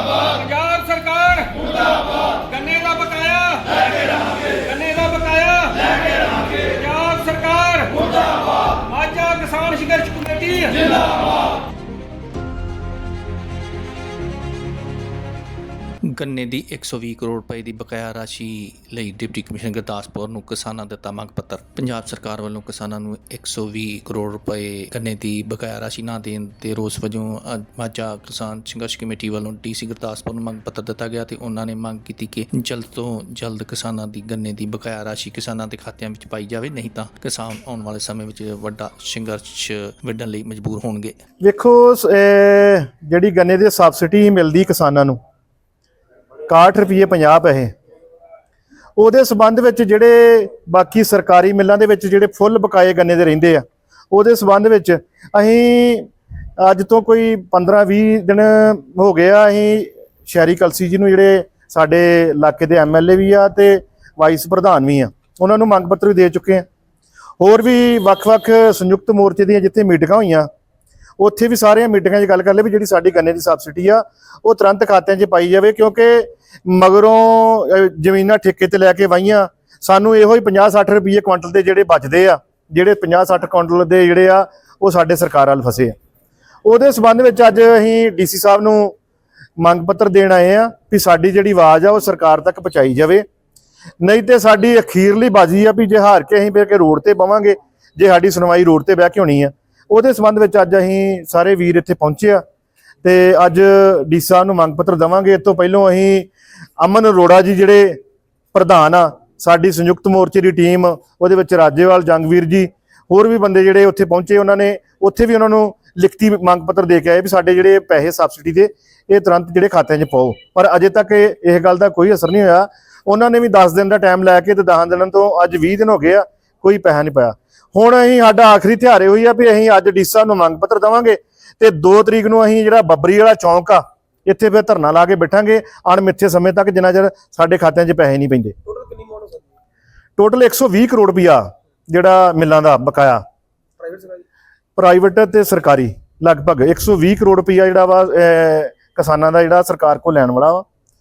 ਮੁਰਦਾਬਾਦ। ਪੰਜਾਬ ਸਰਕਾਰ। ਮੁਰਦਾਬਾਦ। ਗੰਨੇ ਦਾ ਬਕਾਇਆ। ਲੈ ਕੇ ਰਹਾਂਗੇ ਗੰਨੇ ਦਾ ਬਕਾਇਆ। ਲੈ ਕੇ ਰਹਾਂਗੇ। ਪੰਜਾਬ ਸਰਕਾਰ। ਮੁਰਦਾਬਾਦ। ਮਾਝਾ ਕਿਸਾਨ ਸੰਘਰਸ਼ ਕਮੇਟੀ। ਗੰਨੇ ਦੀ 120 ਕਰੋੜ ਰੁਪਏ ਦੀ ਬਕਾਇਆ ਰਾਸ਼ੀ ਲਈ ਡਿਪਟੀ ਕਮਿਸ਼ਨਰ ਗੁਰਦਾਸਪੁਰ ਨੂੰ ਕਿਸਾਨਾਂ ਦਿੱਤਾ ਮੰਗ ਪੱਤਰ। ਪੰਜਾਬ ਸਰਕਾਰ ਵੱਲੋਂ ਕਿਸਾਨਾਂ ਨੂੰ 120 ਕਰੋੜ ਰੁਪਏ ਗੰਨੇ ਦੀ ਬਕਾਇਆ ਰਾਸ਼ੀ ਨਾ ਦੇਣ ਤੇ ਰੋਸ ਵਜੋਂ ਮਾਝਾ ਕਿਸਾਨ ਸੰਘਰਸ਼ ਕਮੇਟੀ ਵੱਲੋਂ ਡੀਸੀ ਗੁਰਦਾਸਪੁਰ ਨੂੰ ਮੰਗ ਪੱਤਰ ਦਿੱਤਾ ਗਿਆ ਤੇ ਉਹਨਾਂ ਨੇ ਮੰਗ ਕੀਤੀ ਕਿ ਜਲਦ ਤੋਂ ਜਲਦ ਕਿਸਾਨਾਂ ਦੀ ਗੰਨੇ ਦੀ ਬਕਾਇਆ ਰਾਸ਼ੀ ਕਿਸਾਨਾਂ ਦੇ ਖਾਤਿਆਂ ਵਿੱਚ ਪਾਈ ਜਾਵੇ, ਨਹੀਂ ਤਾਂ ਕਿਸਾਨ ਆਉਣ ਵਾਲੇ ਸਮੇਂ ਵਿੱਚ ਵੱਡਾ ਸੰਘਰਸ਼ ਵਿੱਢਣ ਲਈ ਮਜਬੂਰ ਹੋਣਗੇ। ਵੇਖੋ ਜਿਹੜੀ ਗੰਨੇ ਦੀ ਸਬਸਿਡੀ ਮਿਲਦੀ ਕਿਸਾਨਾਂ ਨੂੰ 61 ਰੁਪਏ 50 ਪੈਸੇ। ਉਹਦੇ ਸਬੰਧ ਵਿੱਚ ਜਿਹੜੇ ਬਾਕੀ ਸਰਕਾਰੀ ਮਿੱਲਾਂ ਦੇ ਵਿੱਚ ਜਿਹੜੇ ਫੁੱਲ ਬਕਾਏ ਗੰਨੇ ਦੇ ਰਹਿੰਦੇ ਆ, ਉਹਦੇ ਸਬੰਧ ਵਿੱਚ ਅਸੀਂ ਅੱਜ ਤੋਂ ਕੋਈ 15 20 ਦਿਨ ਹੋ ਗਏ ਆ, ਅਸੀਂ ਸ਼ਹਿਰੀ ਕਲਸੀ ਜੀ ਨੂੰ ਜਿਹੜੇ ਸਾਡੇ ਇਲਾਕੇ ਦੇ ਐਮਐਲਏ ਵੀ ਆ ਤੇ ਵਾਈਸ ਪ੍ਰਧਾਨ ਵੀ ਆ, ਉਹਨਾਂ ਨੂੰ ਮੰਗ ਪੱਤਰ ਵੀ ਦੇ ਚੁੱਕੇ ਆ। ਹੋਰ ਵੀ ਵੱਖ-ਵੱਖ ਸੰਯੁਕਤ ਮੋਰਚੇ ਦੀਆਂ ਜਿੱਥੇ ਮੀਟਿੰਗਾਂ ਹੋਈਆਂ ਉੱਥੇ ਵੀ ਸਾਰੀਆਂ ਮੀਟਿੰਗਾਂ 'ਚ ਗੱਲ ਕਰ ਲਈ ਵੀ ਜਿਹੜੀ ਸਾਡੀ ਗੰਨੇ ਦੀ ਸਬਸਿਡੀ ਆ, ਉਹ ਤੁਰੰਤ ਖਾਤਿਆਂ 'ਚ ਪਾਈ ਜਾਵੇ ਕਿਉਂਕਿ ਮਗਰੋਂ ਜ਼ਮੀਨਾਂ ਠੇਕੇ ਤੇ ਲੈ ਕੇ ਵਾਈਆਂ ਸਾਨੂੰ ਇਹੋ ਹੀ 50-60 ਰੁਪਏ ਕੁਇੰਟਲ ਦੇ ਜਿਹੜੇ ਬਚਦੇ ਆ, ਜਿਹੜੇ 50-60 ਕੁਇੰਟਲ ਦੇ ਜਿਹੜੇ ਆ, ਉਹ ਸਾਡੇ ਸਰਕਾਰ ਵੱਲ ਫਸੇ ਆ। ਉਹਦੇ ਸਬੰਧ ਵਿੱਚ ਅੱਜ ਅਸੀਂ ਡੀਸੀ ਸਾਹਿਬ ਨੂੰ ਮੰਗ ਪੱਤਰ ਦੇਣ ਆਏ ਆ ਵੀ ਸਾਡੀ ਜਿਹੜੀ ਆਵਾਜ਼ ਆ, ਉਹ ਸਰਕਾਰ ਤੱਕ ਪਹੁੰਚਾਈ ਜਾਵੇ। ਨਹੀਂ ਤੇ ਸਾਡੀ ਅਖੀਰਲੀ ਬਾਜੀ ਆ ਵੀ ਜੇ ਹਾਰ ਕੇ ਅਸੀਂ ਫਿਰ ਕੇ ਰੋਡ ਤੇ ਪਵਾਂਗੇ ਜੇ ਸਾਡੀ ਸੁਣਵਾਈ ਰੋਡ ਤੇ ਬਹਿ ਕੇ ਹੋਣੀ ਆ। ਉਹਦੇ ਸੰਬੰਧ ਵਿੱਚ ਅੱਜ ਅਸੀਂ ਸਾਰੇ ਵੀਰ ਇੱਥੇ ਪਹੁੰਚੇ ਆ ਤੇ ਅੱਜ ਡੀ ਸਾਹਿਬ ਨੂੰ ਮੰਗ ਪੱਤਰ ਦਵਾਂਗੇ। ਇਸ ਤੋਂ ਪਹਿਲਾਂ ਅਸੀਂ ਅਮਨ ਅਰੋੜਾ ਜੀ ਜਿਹੜੇ ਪ੍ਰਧਾਨ ਆ, ਸਾਡੀ ਸੰਯੁਕਤ ਮੋਰਚੇ ਦੀ ਟੀਮ, ਉਹਦੇ ਵਿੱਚ ਰਾਜੇਵਾਲ, ਜੰਗਵੀਰ ਜੀ, ਹੋਰ ਵੀ ਬੰਦੇ ਜਿਹੜੇ ਉੱਥੇ ਪਹੁੰਚੇ, ਉਹਨਾਂ ਨੇ ਉੱਥੇ ਵੀ ਉਹਨਾਂ ਨੂੰ ਲਿਖਤੀ ਮੰਗ ਪੱਤਰ ਦੇ ਕੇ ਆਏ ਵੀ ਸਾਡੇ ਜਿਹੜੇ ਪੈਸੇ ਸਬਸਿਡੀ ਦੇ, ਇਹ ਤੁਰੰਤ ਜਿਹੜੇ ਖਾਤਿਆਂ 'ਚ ਪਾਓ। ਪਰ ਅਜੇ ਤੱਕ ਇਹ ਇਹ ਗੱਲ ਦਾ ਕੋਈ ਅਸਰ ਨਹੀਂ ਹੋਇਆ। ਉਹਨਾਂ ਨੇ ਵੀ 10 ਦਿਨ ਦਾ ਟਾਈਮ ਲੈ ਕੇ ਤੇ 10 ਦਿਨਾਂ ਤੋਂ ਅੱਜ 20 ਦਿਨ ਹੋ ਗਏ ਆ, ਕੋਈ ਪੈਸਾ ਨਹੀਂ ਪਾਇਆ। ਹੁਣ ਅਸੀਂ ਸਾਡਾ ਆਖਰੀ ਤਿਹਾਰੇ ਹੋਈ ਆ ਵੀ ਅਸੀਂ ਅੱਜ ਡੀਸਾ ਨੂੰ ਮੰਗ ਪੱਤਰ ਦਵਾਂਗੇ ਤੇ 2 ਤਰੀਕ ਨੂੰ ਅਸੀਂ ਜਿਹੜਾ ਬੱਬਰੀ ਵਾਲਾ ਚੌਂਕ ਆ ਇੱਥੇ ਫਿਰ ਧਰਨਾ ਲਾ ਕੇ ਬੈਠਾਂਗੇ ਅਣਮਿੱਥੇ ਸਮੇਂ ਤੱਕ ਜਿੰਨਾ ਚਿਰ ਸਾਡੇ ਖਾਤਿਆਂ 'ਚ ਪੈਸੇ ਨਹੀਂ ਪੈਂਦੇ। ਟੋਟਲ ਕਿੰਨੀ ਅਮਾਉਂਟ ਹੈ ਟੋਟਲ 120 ਕਰੋੜ ਰੁਪਇਆ ਜਿਹੜਾ ਮਿੱਲਾਂ ਦਾ ਬਕਾਇਆ। ਪ੍ਰਾਈਵੇਟ ਤੇ ਸਰਕਾਰੀ ਲਗਭਗ 120 ਕਰੋੜ ਰੁਪਇਆ ਜਿਹੜਾ ਵਾ ਕਿਸਾਨਾਂ ਦਾ ਜਿਹੜਾ ਸਰਕਾਰ ਕੋਲ ਲੈਣ ਵਾਲਾ ਵਾ।